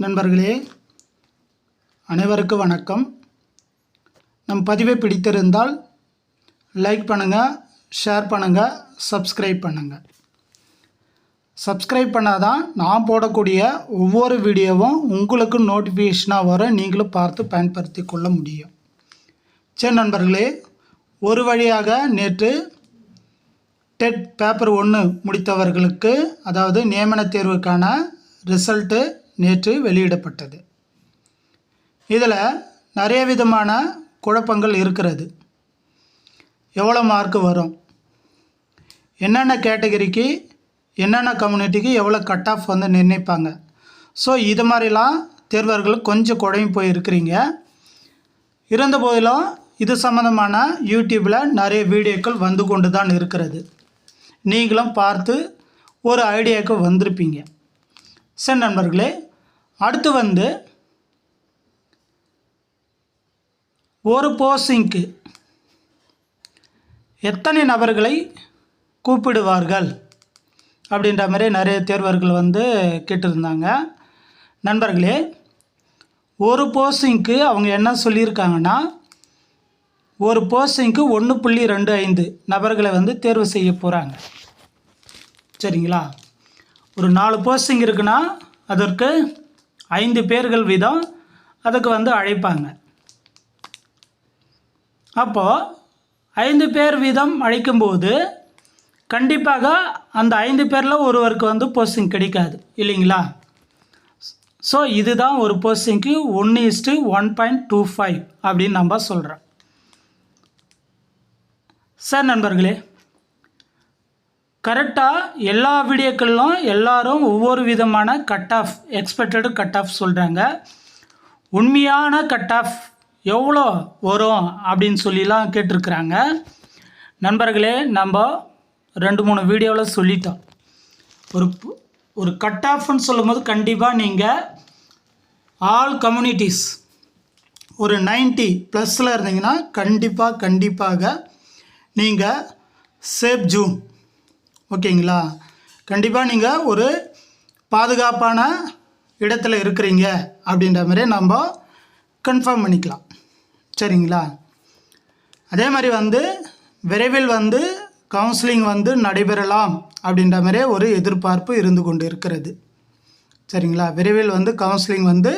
நண்பர்களே அனைவருக்கும் வணக்கம். நம் பதிவை பிடித்திருந்தால் லைக் பண்ணுங்கள் ஷேர் பண்ணுங்கள் சப்ஸ்கிரைப் பண்ணுங்கள் சப்ஸ்கிரைப் பண்ணாதான் நான் போடக்கூடிய ஒவ்வொரு வீடியோவும் உங்களுக்கு நோட்டிஃபிகேஷனாக வர நீங்களும் பார்த்து பயன்படுத்தி கொள்ள முடியும். சரி நண்பர்களே ஒரு வழியாக நேற்று டெட் பேப்பர் ஒன்று முடித்தவர்களுக்கு அதாவது நியமன தேர்வுக்கான ரிசல்ட்டு நேற்று வெளியிடப்பட்டது. இதில் நிறைய விதமான குழப்பங்கள் இருக்கிறது. எவ்வளோ மார்க் வரும்? என்னென்ன கேட்டகரிக்கு என்னென்ன கம்யூனிட்டிக்கு எவ்வளோ கட் ஆஃப் வந்து நிர்ணயிப்பாங்க? ஸோ இது மாதிரிலாம் தேர்வர்கள் கொஞ்சம் குழம்பு போய் இருக்கிறீங்க இருந்தபோதிலும் இது சம்மந்தமான யூடியூப்பில் நிறைய வீடியோக்கள் வந்து கொண்டு தான் இருக்கிறது. நீங்களும் பார்த்து ஒரு ஐடியாவுக்கு வந்திருப்பீங்க. சரி நண்பர்களே அடுத்து வந்து ஒரு போஸ்டிங்க்கு எத்தனை நபர்களை கூப்பிடுவார்கள் அப்படின்ற மாதிரி நிறைய தேர்வர்கள் வந்து கேட்டிருந்தாங்க. நண்பர்களே ஒரு போஸ்டிங்க்கு அவங்க என்ன சொல்லியிருக்காங்கன்னா ஒரு போஸ்டிங்க்கு ஒன்று புள்ளி ரெண்டு ஐந்து நபர்களை வந்து தேர்வு செய்ய போகிறாங்க சரிங்களா? ஒரு நாலு போஸ்டிங் இருக்குன்னா அதற்கு ஐந்து பேர்கள் வீதம் அதுக்கு வந்து அழைப்பாங்க. அப்போது ஐந்து பேர் வீதம் அழைக்கும்போது கண்டிப்பாக அந்த ஐந்து பேரில் ஒருவருக்கு வந்து போஸ்டிங் கிடைக்காது இல்லைங்களா? ஸோ இதுதான் ஒரு போஸ்டிங்க்கு ஒன்று is to one point two five அப்படின்னு நம்ம சொல்கிறோம் சார் நண்பர்களே கரெக்டாக எல்லா வீடியோக்கள்லாம் எல்லாரும் ஒவ்வொரு விதமான cut off expected cut off சொல்கிறாங்க உண்மையான கட் ஆஃப் எவ்வளோ வரும் அப்படின்னு சொல்லிலாம் கேட்டிருக்கிறாங்க. நண்பர்களே நம்ம ரெண்டு மூணு வீடியோவில் சொல்லிட்டோம். ஒரு ஒரு கட் ஆஃப்னு சொல்லும்போது கண்டிப்பாக நீங்கள் ஆல் கம்யூனிட்டிஸ் ஒரு 90 ப்ளஸில் இருந்தீங்கன்னா கண்டிப்பாக கண்டிப்பாக நீங்கள் சேஃப் ஜூன் ஓகேங்களா? கண்டிப்பாக நீங்கள் ஒரு பாதுகாப்பான இடத்துல இருக்கிறீங்க அப்படின்ற மாதிரி நம்ம கன்ஃபார்ம் பண்ணிக்கலாம். சரிங்களா? அதே மாதிரி வந்து விரைவில் வந்து கவுன்சிலிங் வந்து நடைபெறலாம் அப்படின்ற மாதிரி ஒரு எதிர்பார்ப்பு இருந்து கொண்டு இருக்கிறது. சரிங்களா? விரைவில் வந்து கவுன்சிலிங் வந்து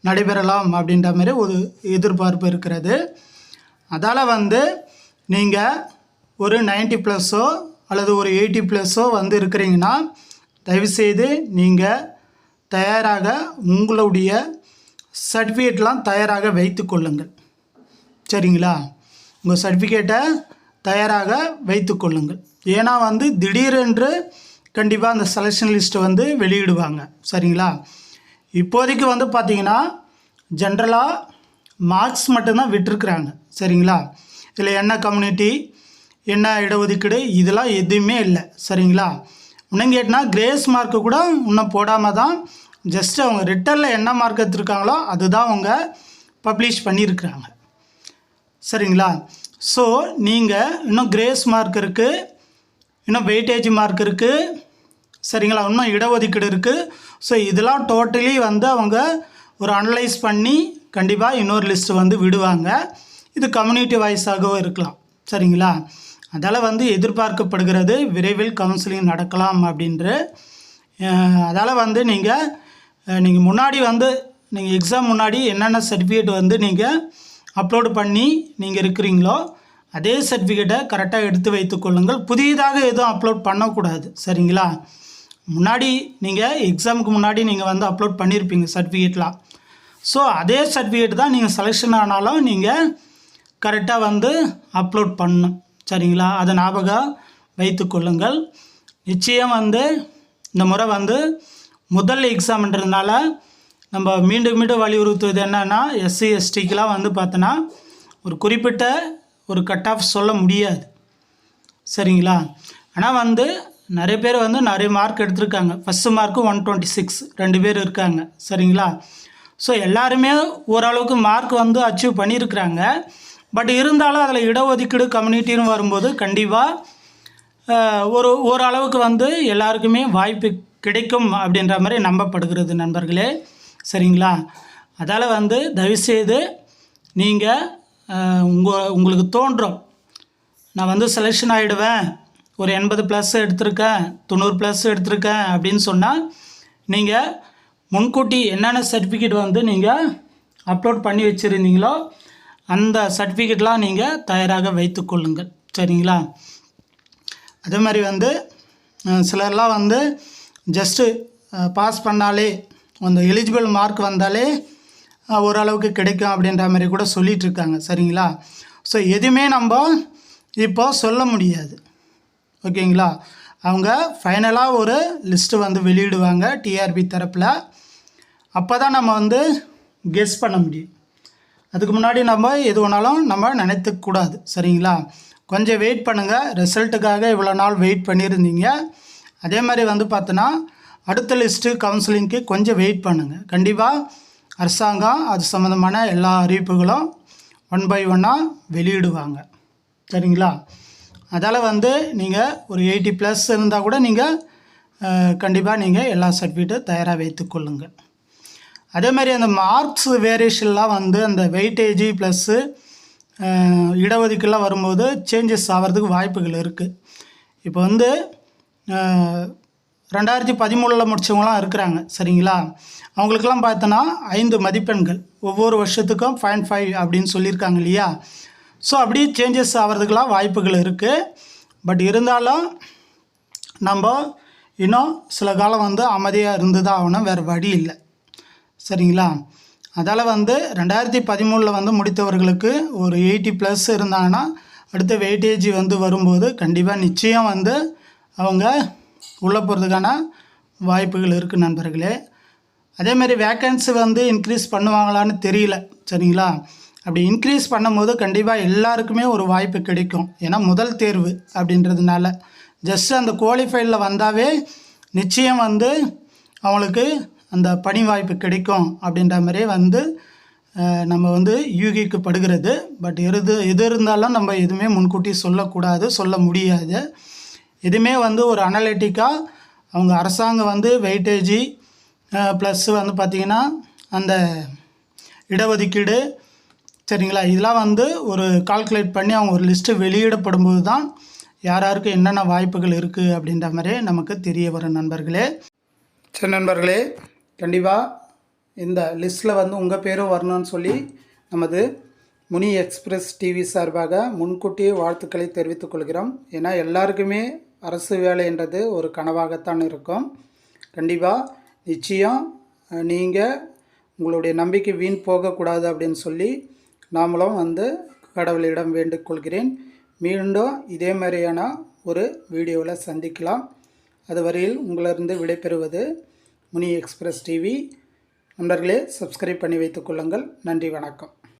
நடைபெறலாம் அப்படின்ற மாதிரி ஒரு எதிர்பார்ப்பு இருக்கிறது. அதால் வந்து நீங்கள் ஒரு 90 ப்ளஸ்ஸோ அல்லது ஒரு எயிட்டி ப்ளஸ்ஸோ வந்து இருக்கிறீங்கன்னா தயவுசெய்து நீங்கள் தயாராக உங்களுடைய சர்டிஃபிகேட்லாம் தயாராக வைத்து கொள்ளுங்கள். சரிங்களா? உங்கள் சர்டிஃபிகேட்டை தயாராக வைத்து கொள்ளுங்கள். ஏன்னா வந்து திடீரென்று கண்டிப்பாக அந்த செலெக்ஷன் லிஸ்ட்டை வந்து வெளியிடுவாங்க. சரிங்களா? இப்போதைக்கு வந்து பார்த்தீங்கன்னா ஜென்ரலாக மார்க்ஸ் மட்டும்தான் விட்டுருக்குறாங்க. சரிங்களா? இதில் என்ன கம்யூனிட்டி என்ன இடஒதுக்கீடு? இதெல்லாம் எதுவுமே இல்லை. சரிங்களா? இன்னும் கேட்டினா கிரேஸ் மார்க்கு கூட இன்னும் போடாமல் தான் ஜஸ்ட் அவங்க ரிட்டனில் என்ன மார்க் எடுத்துருக்காங்களோ அதுதான் அவங்க பப்ளிஷ் பண்ணியிருக்கிறாங்க. சரிங்களா? ஸோ நீங்கள் இன்னும் கிரேஸ் மார்க் இருக்குது இன்னும் வெயிட்டேஜ் மார்க் இருக்குது சரிங்களா? இன்னும் இடஒதுக்கீடு இருக்குது ஸோ இதெல்லாம் டோட்டலி வந்து அவங்க ஒரு அனலைஸ் பண்ணி கண்டிப்பாக இன்னொரு லிஸ்ட்டு வந்து விடுவாங்க. இது கம்யூனிட்டி வைஸாகவும் இருக்கலாம். சரிங்களா? அதால் வந்து எதிர்பார்க்கப்படுகிறது விரைவில் கவுன்சிலிங் நடக்கலாம் அப்படின்ற அதால் வந்து நீங்கள் நீங்கள் முன்னாடி வந்து நீங்கள் எக்ஸாம் முன்னாடி என்னென்ன சர்டிஃபிகேட் வந்து நீங்கள் அப்லோடு பண்ணி நீங்கள் இருக்கிறீங்களோ அதே சர்டிஃபிகேட்டை கரெக்டாக எடுத்து வைத்துக்கொள்ளுங்கள் புதியதாக எதுவும் அப்லோட் பண்ணக்கூடாது. சரிங்களா? முன்னாடி நீங்கள் எக்ஸாமுக்கு முன்னாடி நீங்கள் வந்து அப்லோட் பண்ணியிருப்பீங்க சர்டிஃபிகேட்லாம் ஸோ அதே சர்டிஃபிகேட் தான் நீங்கள் செலெக்ஷன் ஆனாலும் நீங்கள் கரெக்டாக வந்து அப்லோட் பண்ணணும். சரிங்களா? அதை ஞாபகம் வைத்து கொள்ளுங்கள். நிச்சயம் வந்து இந்த முறை வந்து முதல் எக்ஸாம்ன்றதுனால நம்ம மீண்டும் மீண்டும் வலியுறுத்துவது என்னென்னா எஸ்சி எஸ்டிக்கெலாம் வந்து பார்த்தோன்னா ஒரு குறிப்பிட்ட ஒரு கட் ஆஃப் சொல்ல முடியாது. சரிங்களா? ஆனால் வந்து நிறைய பேர் வந்து நிறைய மார்க் எடுத்திருக்காங்க. First mark one twenty six ரெண்டு பேர் இருக்காங்க. சரிங்களா? ஸோ எல்லாருமே ஓரளவுக்கு மார்க் வந்து அச்சீவ் பண்ணியிருக்கிறாங்க. பட் இருந்தாலும் அதில் இடஒதுக்கீடு கம்யூனிட்டின்னு வரும்போது கண்டிப்பாக ஒரு ஓரளவுக்கு வந்து எல்லாருக்குமே வாய்ப்பு கிடைக்கும் அப்படின்ற மாதிரி நம்பப்படுகிறது நண்பர்களே. சரிங்களா? அதால் வந்து தயவுசெய்து நீங்கள் உங்கள் உங்களுக்கு தோன்றும். நான் வந்து செலெக்ஷன் ஆகிடுவேன் ஒரு எண்பது ப்ளஸ் எடுத்திருக்கேன் தொண்ணூறு ப்ளஸ் எடுத்திருக்கேன் அப்படின்னு சொன்னால் நீங்கள் முன்கூட்டி என்னென்ன சர்டிஃபிகேட் வந்து நீங்கள் அப்லோட் பண்ணி வச்சுருந்தீங்களோ அந்த சர்டிஃபிகேட்லாம் நீங்கள் தயாராக வைத்துக்கொள்ளுங்கள் சரிங்களா? அதே மாதிரி வந்து சிலர்லாம் வந்து ஜஸ்ட்டு பாஸ் பண்ணாலே அந்த எலிஜிபிள் மார்க் வந்தாலே ஓரளவுக்கு கிடைக்கும் அப்படின்ற மாதிரி கூட சொல்லிகிட்ருக்காங்க சரிங்களா? ஸோ எதுவுமே நம்ம இப்போ சொல்ல முடியாது. ஓகேங்களா? அவங்க ஃபைனலாக ஒரு லிஸ்ட்டு வந்து வெளியிடுவாங்க டிஆர்பி தரப்பில். அப்போ தான் நம்ம வந்து கெஸ் பண்ண முடியும். அதுக்கு முன்னாடி நம்ம எது வேணாலும் நம்ம நினைத்துக்கூடாது சரிங்களா? கொஞ்சம் வெயிட் பண்ணுங்கள் ரிசல்ட்டுக்காக இவ்வளோ நாள் வெயிட் பண்ணியிருந்தீங்க. அதே மாதிரி வந்து பார்த்தோன்னா அடுத்த லிஸ்ட்டு கவுன்சிலிங்க்கு கொஞ்சம் வெயிட் பண்ணுங்கள் கண்டிப்பாக அரசாங்கம் அது சம்மந்தமான எல்லா அறிவிப்புகளும் ஒன் பை ஒன்னாக வெளியிடுவாங்க. சரிங்களா? அதால் வந்து நீங்கள் ஒரு எயிட்டி ப்ளஸ் இருந்தால் கூட நீங்கள் கண்டிப்பாக நீங்கள் எல்லா சர்டிஃபிகேட்டும் தயாராக வைத்துக்கொள்ளுங்கள் அதே மாதிரி அந்த மார்க்ஸ் வேரியேஷன்லாம் வந்து அந்த வெயிட்டேஜி ப்ளஸ்ஸு இடஒதுக்கீடுலாம் வரும்போது சேஞ்சஸ் ஆகிறதுக்கு வாய்ப்புகள் இருக்குது இப்போ வந்து ரெண்டாயிரத்தி பதிமூணில் முடித்தவங்களாம் இருக்கிறாங்க சரிங்களா? அவங்களுக்கெல்லாம் பார்த்தோன்னா ஐந்து மதிப்பெண்கள். ஒவ்வொரு வருஷத்துக்கும் ஃபைன் ஃபைவ் அப்படின்னு சொல்லியிருக்காங்க இல்லையா? ஸோ அப்படியே சேஞ்சஸ் ஆகிறதுக்கெலாம் வாய்ப்புகள் இருக்குது பட் இருந்தாலும் நம்ம இன்னும் சில காலம் வந்து அமைதியாக இருந்து தான் ஆகணும் வேறு வழி இல்லை. சரிங்களா? அதால் வந்து ரெண்டாயிரத்தி பதிமூணில் வந்து முடித்தவர்களுக்கு ஒரு எயிட்டி ப்ளஸ் இருந்தாங்கன்னா அடுத்த வெயிட்டேஜ் வந்து வரும்போது கண்டிப்பாக நிச்சயம் வந்து அவங்க உள்ளே போகிறதுக்கான வாய்ப்புகள் இருக்குது நண்பர்களே. அதேமாரி வேக்கன்சி வந்து இன்க்ரீஸ் பண்ணுவாங்களான்னு தெரியல சரிங்களா? அப்படி இன்க்ரீஸ் பண்ணும்போது கண்டிப்பாக எல்லாருக்குமே ஒரு வாய்ப்பு கிடைக்கும். ஏன்னா முதல் தேர்வு அப்படின்றதுனால. ஜஸ்ட் அந்த குவாலிஃபைடில் வந்தாவே நிச்சயம் வந்து அவங்களுக்கு அந்த பணி வாய்ப்பு கிடைக்கும் அப்படின்ற மாதிரியே வந்து நம்ம வந்து யூகிக்கப்படுகிறது. பட் எது எது இருந்தாலும் நம்ம எதுவுமே முன்கூட்டி சொல்லக்கூடாது சொல்ல முடியாது. எதுவுமே வந்து ஒரு அனலிட்டிக்காக அவங்க அரசாங்கம் வந்து வெயிட்டேஜி ப்ளஸ் வந்து பார்த்திங்கன்னா அந்த இடஒதுக்கீடு சரிங்களா? இதெல்லாம் வந்து ஒரு கால்குலேட் பண்ணி அவங்க ஒரு லிஸ்ட்டு வெளியிடப்படும் போது தான் யார் யாருக்கு என்னென்ன வாய்ப்புகள் இருக்குது அப்படின்ற மாதிரி நமக்கு தெரிய வரும் நண்பர்களே. சரி நண்பர்களே கண்டிப்பாக இந்த லிஸ்ட்டில் வந்து உங்கள் பேரும் வரணும்னு சொல்லி நமது முனி எக்ஸ்பிரஸ் டிவி சார்பாக முன்கூட்டியே வாழ்த்துக்களை தெரிவித்துக் கொள்கிறோம். ஏன்னா எல்லாருக்குமே அரசு வேலைன்றது ஒரு கனவாகத்தான் இருக்கும். கண்டிப்பாக நிச்சயம் நீங்கள் உங்களுடைய நம்பிக்கை வீண் போகக்கூடாது அப்படின்னு சொல்லி நாமளும் வந்து கடவுளிடம் வேண்டிக் கொள்கிறேன். மீண்டும் இதே மாதிரியான ஒரு வீடியோவில் சந்திக்கலாம். அதுவரையில் உங்களிருந்து விடைபெறுவது முனி எக்ஸ்பிரஸ் டிவி. நண்பர்களே சப்ஸ்கிரைப் பண்ணி வைத்துக் கொள்ளுங்கள். நன்றி வணக்கம்.